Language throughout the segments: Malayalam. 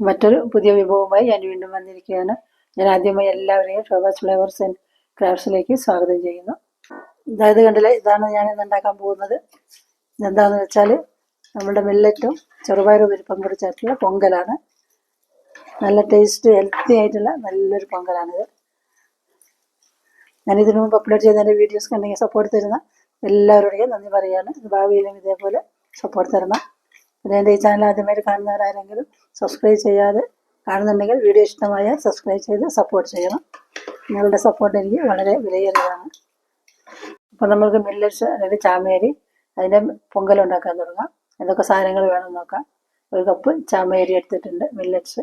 മറ്റൊരു പുതിയ വിഭവവുമായി ഞാൻ വീണ്ടും വന്നിരിക്കുകയാണ്. ഞാൻ ആദ്യമായി എല്ലാവരെയും ഷോബാസ് ഫ്ലേവേഴ്സ് ആൻഡ് ക്രാഫ്റ്റ്സിലേക്ക് സ്വാഗതം ചെയ്യുന്നു. അതായത് കണ്ടില്ലേ ഇതാണ് ഞാൻ ഇന്ന് ഉണ്ടാക്കാൻ പോകുന്നത്. ഇതെന്താണെന്ന് വെച്ചാൽ നമ്മുടെ മില്ലറ്റും ചെറുപയറും പരിപ്പും കൂടി ചേർത്തുള്ള പൊങ്കലാണ്. നല്ല ടേസ്റ്റ് ഹെൽത്തി ആയിട്ടുള്ള നല്ലൊരു പൊങ്കലാണിത്. ഞാൻ ഇതിനു മുമ്പ് അപ്ലോഡ് ചെയ്ത എന്റെ വീഡിയോസ് കണ്ടെങ്കിൽ സപ്പോർട്ട് തരുന്ന എല്ലാവരുടെയും നന്ദി പറയുകയാണ്. ഭാവിയിലും ഇതേപോലെ സപ്പോർട്ട് തരണം. എന്റെ ഈ ചാനൽ ആദ്യമായിട്ട് കാണുന്നവരാരെങ്കിലും സബ്സ്ക്രൈബ് ചെയ്യാതെ കാണുന്നുണ്ടെങ്കിൽ വീഡിയോ ഇഷ്ടമായാൽ സബ്സ്ക്രൈബ് ചെയ്ത് സപ്പോർട്ട് ചെയ്യണം. നിങ്ങളുടെ സപ്പോർട്ട് എനിക്ക് വളരെ വിലയേറിയതാണ്. അപ്പോൾ നമ്മൾക്ക് മില്ലറ്റ്സ് അതായത് ചാമേരി അതിന്റെ പൊങ്കൽ ഉണ്ടാക്കാൻ തുടങ്ങാം. എന്തൊക്കെ സാധനങ്ങൾ വേണം നോക്കാം. ഒരു കപ്പ് ചാമേരി എടുത്തിട്ടുണ്ട് മില്ലറ്റ്സ്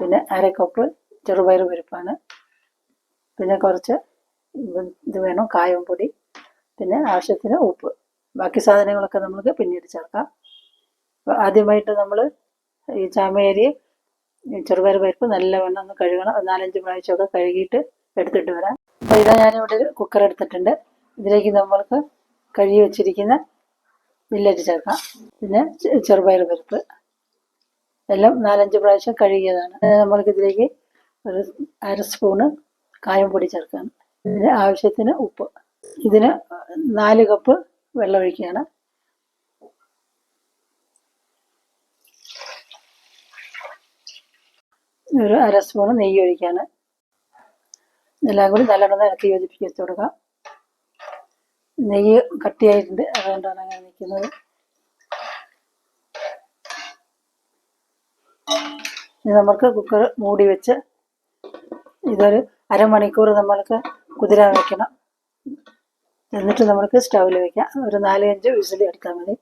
പിന്നെ അര കപ്പ് ചെറുപയർ പരിപ്പാണ്. പിന്നെ കുറച്ച് ഇത് വേണം കായം പൊടി. പിന്നെ ആവശ്യത്തിന് ഉപ്പ്. ബാക്കി സാധനങ്ങളൊക്കെ നമുക്ക് പിന്നീട് ചേർക്കാം. ആദ്യമായിട്ട് നമ്മൾ ഈ ചാമയരി ചെറുപയർ പരിപ്പ് നല്ലവണ്ണം ഒന്ന് കഴുകണം. നാലഞ്ച് പ്രാവശ്യമൊക്കെ കഴുകിയിട്ട് എടുത്തിട്ട് വരാം. അപ്പോൾ ഇതാ ഞാനിവിടെ ഒരു കുക്കർ എടുത്തിട്ടുണ്ട്. ഇതിലേക്ക് നമ്മൾക്ക് കഴുകി വെച്ചിരിക്കുന്ന മില്ലറ്റ് ചേർക്കാം. പിന്നെ ചെറുപയർ പരിപ്പ്. എല്ലാം നാലഞ്ച് പ്രാവശ്യം കഴുകിയതാണ്. നമ്മൾക്ക് നമ്മൾക്കിതിലേക്ക് ഒരു അര സ്പൂണ് കായം പൊടി ചേർക്കുകയാണ് ഇതിന് ആവശ്യത്തിന് ഉപ്പ്. ഇതിന് നാല് കപ്പ് വെള്ളം ഒഴിക്കുകയാണ്. ഒരു അര സ്പൂൺ നെയ്യ് ഒഴിക്കാണ് എല്ലാം കൂടി നല്ലോണം ഇറക്കി യോജിപ്പിച്ച് വെച്ച് നെയ്യ് കട്ടിയായിട്ടുണ്ട്. അതുകൊണ്ടാണ് അങ്ങനെ നിൽക്കുന്നത്. ഇനി നമുക്ക് കുക്കർ മൂടി വെച്ച് ഇതൊരു അരമണിക്കൂർ നമ്മൾക്ക് കുതിരാൻ വെക്കണം. എന്നിട്ട് നമുക്ക് സ്റ്റൗവിൽ വെക്കാം. ഒരു നാല് അഞ്ച് വിസിൽ എടുത്താൽ മതി.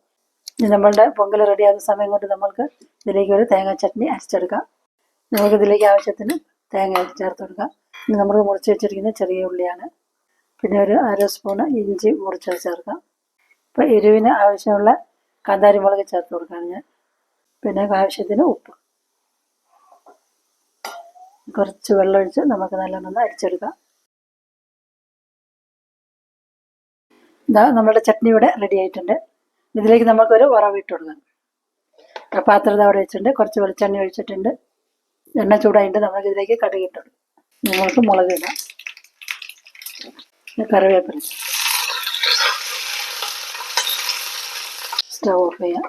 ഇനി നമ്മളുടെ പൊങ്കൽ റെഡിയാകുന്ന സമയം കൊണ്ട് നമ്മൾക്ക് ഇതിലേക്ക് ഒരു തേങ്ങാ ചട്നി അരച്ചെടുക്കാം. നമുക്ക് ഇതിലേക്ക് ആവശ്യത്തിന് തേങ്ങ ചേർത്ത് കൊടുക്കാം. നമ്മൾ മുറിച്ച് വെച്ചിരിക്കുന്ന ചെറിയ ഉള്ളിയാണ്. പിന്നെ ഒരു അര സ്പൂണ് ഇഞ്ചി മുറിച്ചത് ചേർക്കാം. അപ്പോൾ എരിവിന് ആവശ്യമുള്ള കാന്താരി മുളക് ചേർത്ത് കൊടുക്കുകയാണ് ഞാൻ. പിന്നെ ആവശ്യത്തിന് ഉപ്പ്. കുറച്ച് വെള്ളമൊഴിച്ച് നമുക്ക് നല്ലോണം അരിച്ചെടുക്കാം. ഇതാ നമ്മുടെ ചട്നി ഇവിടെ റെഡി ആയിട്ടുണ്ട്. ഇതിലേക്ക് നമുക്കൊരു വറവ് കൊടുക്കാം. പാത്രത അവിടെ വെച്ചിട്ടുണ്ട്. കുറച്ച് വെളിച്ചെണ്ണ ഒഴിച്ചിട്ടുണ്ട്. എണ്ണ ചൂടായിട്ട് ഇതിലേക്ക് കടുക് ഇട്ട്. നിങ്ങൾക്ക് മുളക് ഇടാം. കറിവേപ്പില. സ്റ്റവ് ഓഫ് ചെയ്യാം.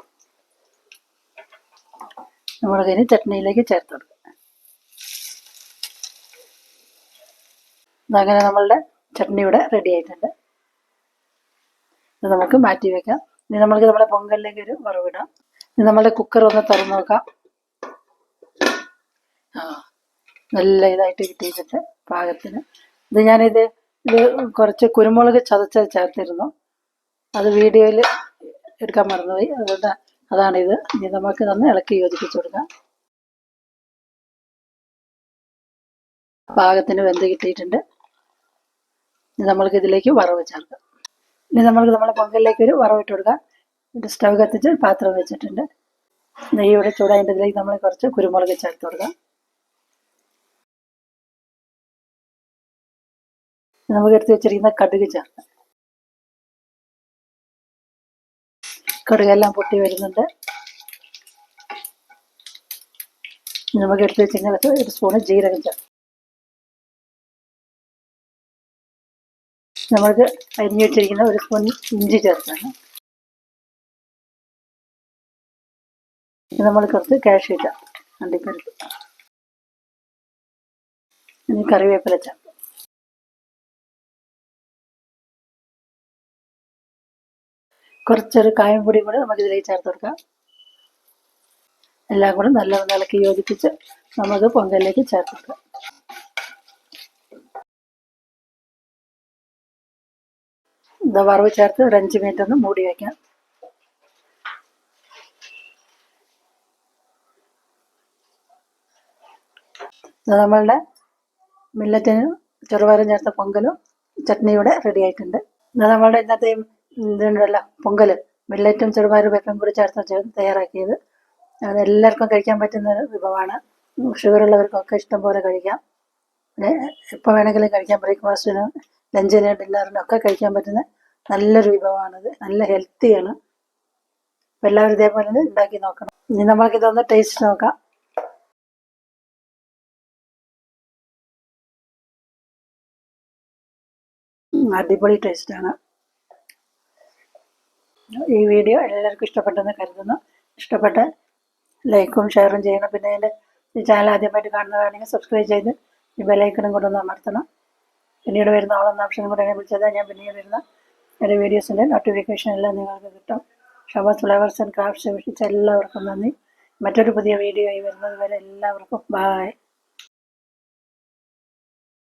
മുളകിന് ചട്നിയിലേക്ക് ചേർത്ത് അതങ്ങനെ അങ്ങനെ നമ്മളുടെ ചട്നി ഇവിടെ റെഡി ആയിട്ടുണ്ട്. ഇത് നമുക്ക് മാറ്റി വെക്കാം. ഇനി നമ്മൾക്ക് നമ്മുടെ പൊങ്കലിലേക്ക് ഒരു വറവിടാം ഇനി നമ്മളുടെ കുക്കർ ഒന്ന് തുറന്നു നോക്കാം. നല്ല ഇതായിട്ട് കിട്ടിയിട്ടുണ്ട് പാകത്തിന്. ഇത് ഞാനിത് ഇത് കുറച്ച് കുരുമുളക് ചതച്ചത് ചേർത്തിരുന്നു. അത് വീഡിയോയിൽ എടുക്കാൻ മറന്നുപോയി. അതുകൊണ്ട് അതാണിത്. ഇനി നമുക്ക് നന്ന് ഇളക്കി യോജിപ്പിച്ചു കൊടുക്കാം. പാകത്തിന് വെന്ത് കിട്ടിയിട്ടുണ്ട്. ഇനി നമ്മൾക്ക് ഇതിലേക്ക് വറവ് ചേർക്കാം. ഇനി നമ്മൾക്ക് നമ്മുടെ പൊങ്കലിലേക്ക് ഒരു വറവ് ഇട്ട് കൊടുക്കാം. എന്നിട്ട് സ്റ്റവ് കത്തിച്ച് പാത്രം വെച്ചിട്ടുണ്ട്. നെയ്യോടെ ചൂടായതിന്റെ ഇതിലേക്ക് നമ്മൾ കുറച്ച് കുരുമുളക് ചേർത്ത് കൊടുക്കാം. നമുക്ക് എടുത്ത് വെച്ചിരിക്കുന്ന കടുക് ചേർക്കാം. കടുകെല്ലാം പൊട്ടി വരുന്നുണ്ട്. നമുക്ക് എടുത്ത് വെച്ചിരിക്കുന്ന ഒരു സ്പൂണ് ജീരകം ചേർക്കാം. നമ്മൾക്ക് അരിഞ്ഞു വെച്ചിരിക്കുന്ന ഒരു സ്പൂൺ ഇഞ്ചി ചേർത്താണ് നമ്മൾ കുറച്ച് കാഷ്യൂ ഇട്ടാം അണ്ടിപ്പരിപ്പ്. ഇനി കറിവേപ്പില ചേർക്കാം. കുറച്ചൊരു കായം പൊടി കൂടെ നമുക്ക് ഇതിലേക്ക് ചേർത്ത് കൊടുക്കാം. എല്ലാം കൂടെ നല്ലവണ്ണം ഇളക്കി യോജിപ്പിച്ച് നമുക്ക് പൊങ്കലിലേക്ക് ചേർത്ത് കൊടുക്കാം. ഇത് വറവ് ചേർത്ത് ഒരു അഞ്ച് മിനിറ്റ് ഒന്ന് മൂടി വയ്ക്കാം നമ്മളുടെ മില്ലറ്റിന് ചെറുപയറും ചേർത്ത പൊങ്കലും ചട്നിയും ഇവിടെ റെഡി ആയിട്ടുണ്ട്. ഇത് നമ്മളുടെ ഇന്നത്തെ ഇതുണ്ടല്ല പൊങ്കൽ മില്ലറ്റും ചെറുപയറും പരിപ്പും കൂടി ചേർത്ത് തയ്യാറാക്കിയത്. അത് എല്ലാവർക്കും കഴിക്കാൻ പറ്റുന്ന ഒരു വിഭവമാണ്. ഷുഗർ ഉള്ളവർക്കൊക്കെ ഇഷ്ടം പോലെ കഴിക്കാം. പിന്നെ എപ്പോൾ വേണമെങ്കിലും കഴിക്കാം. ബ്രേക്ക്ഫാസ്റ്റിനും ലഞ്ചിന് ഡിന്നറിനും ഒക്കെ കഴിക്കാൻ പറ്റുന്ന നല്ലൊരു വിഭവമാണത്. നല്ല ഹെൽത്തിയാണ്. അപ്പം എല്ലാവരും ഇതേപോലെ ഉണ്ടാക്കി നോക്കണം. ഇനി നമ്മൾക്ക് ഇതൊന്ന് ടേസ്റ്റ് നോക്കാം. അടിപൊളി ടേസ്റ്റാണ്. ഈ വീഡിയോ എല്ലാവർക്കും ഇഷ്ടപ്പെട്ടെന്ന് കരുതുന്നു. ഇഷ്ടപ്പെട്ട ലൈക്കും ഷെയറും ചെയ്യണം. പിന്നെ എന്റെ ഈ ചാനൽ ആദ്യമായിട്ട് കാണുന്നതാണെങ്കിൽ സബ്സ്ക്രൈബ് ചെയ്ത് ഈ ബെലൈക്കണും കൂടെ ഒന്ന് അമർത്തണം. പിന്നീട് വരുന്ന ഓളെന്ന ഓപ്ഷനും കൂടെ എന്നെ വിളിച്ചത് ഞാൻ പിന്നീട് വരുന്ന എന്റെ വീഡിയോസിന്റെ നോട്ടിഫിക്കേഷൻ എല്ലാം നിങ്ങൾക്ക് കിട്ടും. ഷബാസ് ഫ്ലവേഴ്സ് ആൻഡ് ക്രാഫ്റ്റ്സ് വീക്ഷിച്ച എല്ലാവർക്കും നന്ദി. മറ്റൊരു പുതിയ വീഡിയോ ആയി വരുന്നത് വരെ എല്ലാവർക്കും ബായ്